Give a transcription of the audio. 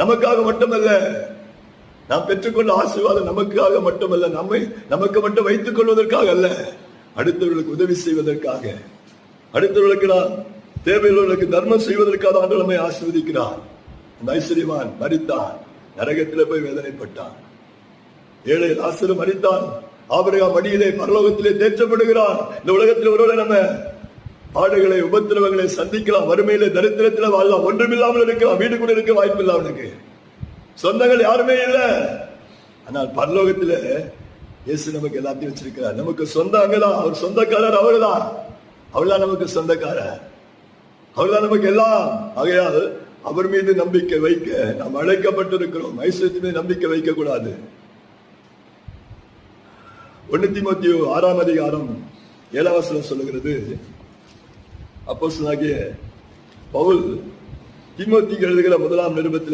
நமக்காக மட்டுமல்ல நாம் பெற்றுக்கொண்ட ஆசீர்வாதம் நமக்காக மட்டுமல்ல நம்மை நமக்கு மட்டும் வைத்துக் கொள்வதற்காக அல்ல அடுத்தவர்களுக்கு உதவி செய்வதற்காக. அடுத்தவர்களுக்கு நான் தேவையுள்ளவர்களுக்கு தர்மம் செய்வதற்காக ஆண்டு நம்மை ஆசீர்வதிக்கிறார். அந்த ஐஸ்வர்யவான் மறித்தான் நரகத்தில் போய் வேதனைப்பட்டான் ஏழை ஆசிரியர் மறித்தான் ஆபரகா மடியிலே பரலோகத்திலே தேற்றப்படுகிறான் இந்த உலகத்தில் ஒருவரை நம்ம ஆடுகளை உபத்திரவங்களை சந்திக்கலாம். வறுமையில தரித்திரத்தில் வாழலாம் ஒன்றுமில்லாமல் இருக்கலாம். வீடு கூட இருக்க வாய்ப்பு இல்லை அவனுக்கு சொந்தங்கள் யாருமே இல்லை. ஆனால் பரலோகத்தில் இயேசு நமக்கு எல்லாத்தையும் வச்சிருக்கிறார். நமக்கு சொந்தம் அங்கதான். அவர் சொந்தக்காரர் அவர்தான். அவர்தான் நமக்கு சொந்தக்காரர். அவர்தான் நமக்கு எல்லாம். ஆகையால் அவர் மீது நம்பிக்கை வைக்க நாம் அழைக்கப்பட்டிருக்கிறோம். ஐஸ்வர்யத்தின் மீது நம்பிக்கை வைக்க கூடாது ஒன்னு தீமோத்தியோ ஆறாம் அதிகாரம் ஏழாவசனம் சொல்லுகிறது. அப்போஸ்தலனாகிய பவுல் தீமோத்திக்கு எழுதுகிற முதலாம் நிருபத்தில்